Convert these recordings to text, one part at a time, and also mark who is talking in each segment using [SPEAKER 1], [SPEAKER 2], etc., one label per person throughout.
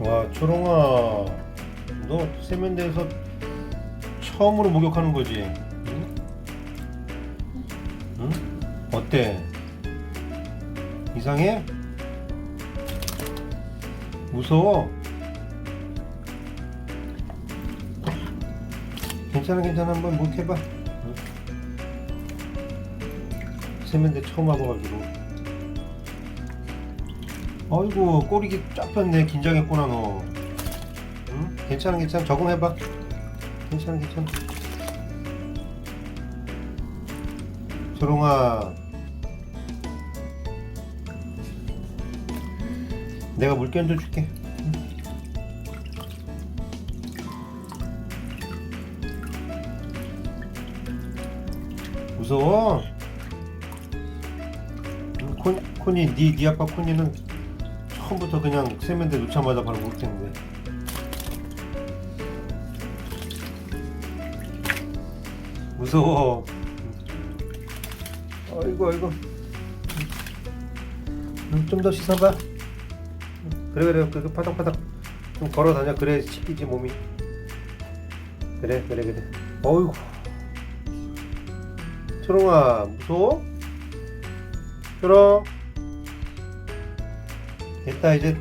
[SPEAKER 1] 와 초롱아 너 세면대에서 처음으로 목욕하는 거지? 응? 응? 어때? 이상해? 무서워? 괜찮아 괜찮아 한번 목욕해봐 응? 세면대 처음 와봐가지고 아이고 꼬리기 쫙 폈네 긴장했구나 너 응? 괜찮아 괜찮아 적응해봐 괜찮아 괜찮아 조롱아 내가 물기 얹어줄게 응? 무서워? 응, 콘, 콘이 니, 니 아빠 콘이는 처음부터 그냥 세면대 놓자마자 바로 목욕했는데. 무서워. 아이고 아이고 좀 더 씻어봐. 그래 그래. 그 파닥파닥 좀 걸어 다녀. 그래 씻기지 몸이. 그래 그래 그래. 어이구 초롱아 무서워? 초롱 됐다 이제.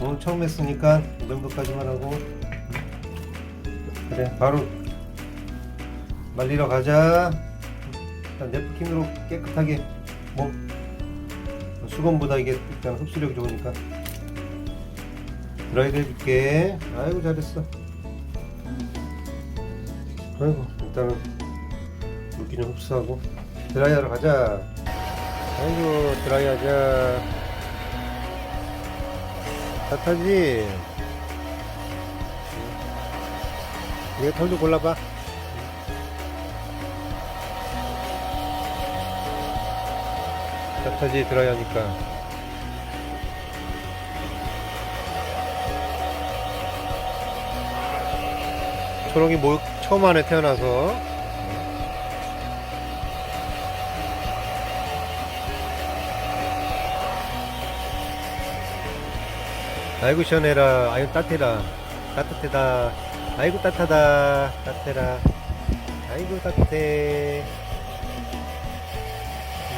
[SPEAKER 1] 오늘 처음 했으니까 이 정도까지만 하고. 그래 바로 말리러 가자. 일단 냅킨으로 깨끗하게 뭐 수건보다 이게 일단 흡수력이 좋으니까. 드라이도 해줄게. 아이고 잘했어. 아이고 일단은 물기 좀 흡수하고 드라이하러 가자. 아이고 드라이하자 따뜻하지? 얘털좀 골라봐. 따뜻하지 드라이 하니까. 초롱이 목욕 처음 하네 태어나서 아이고 시원해라. 아이고 따뜻해라. 따뜻해다. 아이고 따뜻하다. 따뜻해라. 아이고 따뜻해.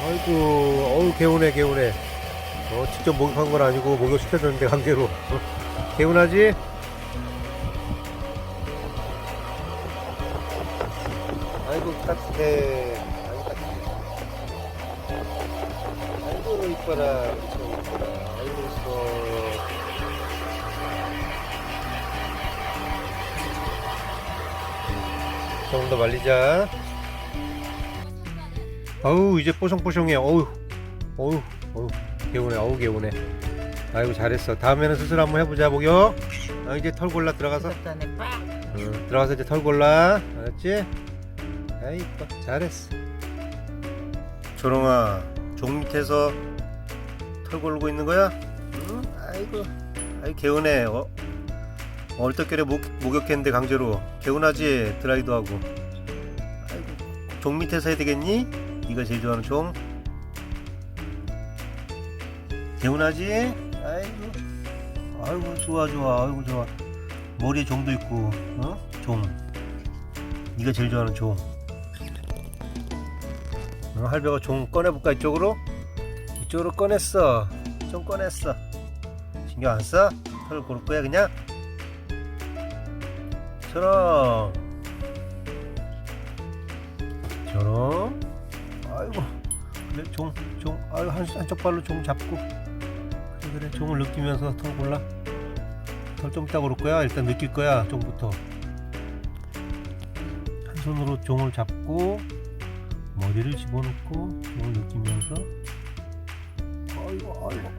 [SPEAKER 1] 아이고 어우 개운해 개운해. 어 직접 목욕한 건 아니고 목욕 시켜줬는데 강제로. 어, 개운하지? 아이고 따뜻해. 아이고 따뜻해. 아이고 이뻐라. 이뻐 이뻐라. 아이고 이뻐 조금 더 말리자. 아우 이제 뽀송뽀송해. 어우 어우 어우. 개운해 어우 개운해. 아이고 잘했어. 다음에는 수술 한번 해보자 목욕 아, 이제 털 골라 들어가서.
[SPEAKER 2] 네
[SPEAKER 1] 응, 들어가서 이제 털 골라. 알았지? 아이 이뻐 잘했어. 조롱아 종 밑에서 털 고르고 있는 거야? 응? 아이고 아이 개운해 어? 얼떨결에 목, 목욕했는데 강제로 개운하지 드라이도 하고 아이고 종 밑에서 해야 되겠니? 네가 제일 좋아하는 종 개운하지? 아이고 아이고 좋아 좋아 아이고 좋아 머리에 종도 있고 어? 종 네가 제일 좋아하는 종 어, 할배가 종 꺼내볼까 이쪽으로? 이쪽으로 꺼냈어 좀 꺼냈어 신경 안 써? 털 고를 거야 그냥? 저런. 저런. 아이고. 그래 종 종 아유 한, 한쪽 발로 종 잡고. 그래 그래. 종을 느끼면서 털 골라. 털 좀 이따 고를 거야. 일단 느낄 거야 종부터. 한 손으로 종을 잡고 머리를 집어넣고 종을 느끼면서. 아이고 아이고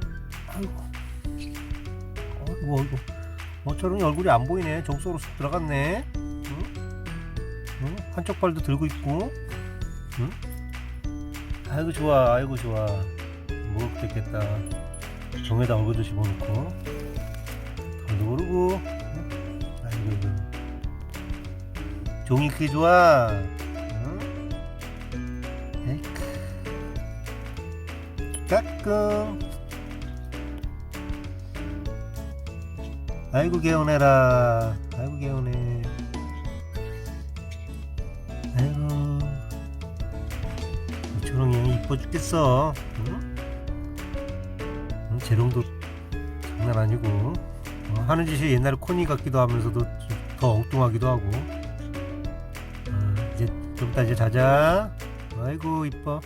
[SPEAKER 1] 아이고 아이고 아이고 어쩌면 얼굴이 안 보이네 종 속으로 쑥 들어갔네 응? 응? 한쪽 발도 들고 있고 응? 아이고 좋아 아이고 좋아 먹을 됐겠다 종에다 얼굴도 집어넣고 털도 고르고 응? 아이고 아이고. 종이 그게 좋아 응? 에이크 까꿍 아이고 개운해라. 아이고 개운해. 아이고. 형이 이뻐 죽겠어. 응? 응, 재롱도 장난 아니고. 어, 하는 짓이 옛날에 코니 같기도 하면서도 좀더 엉뚱하기도 하고. 어, 이제 좀 이따 이제 자자. 아이고 이뻐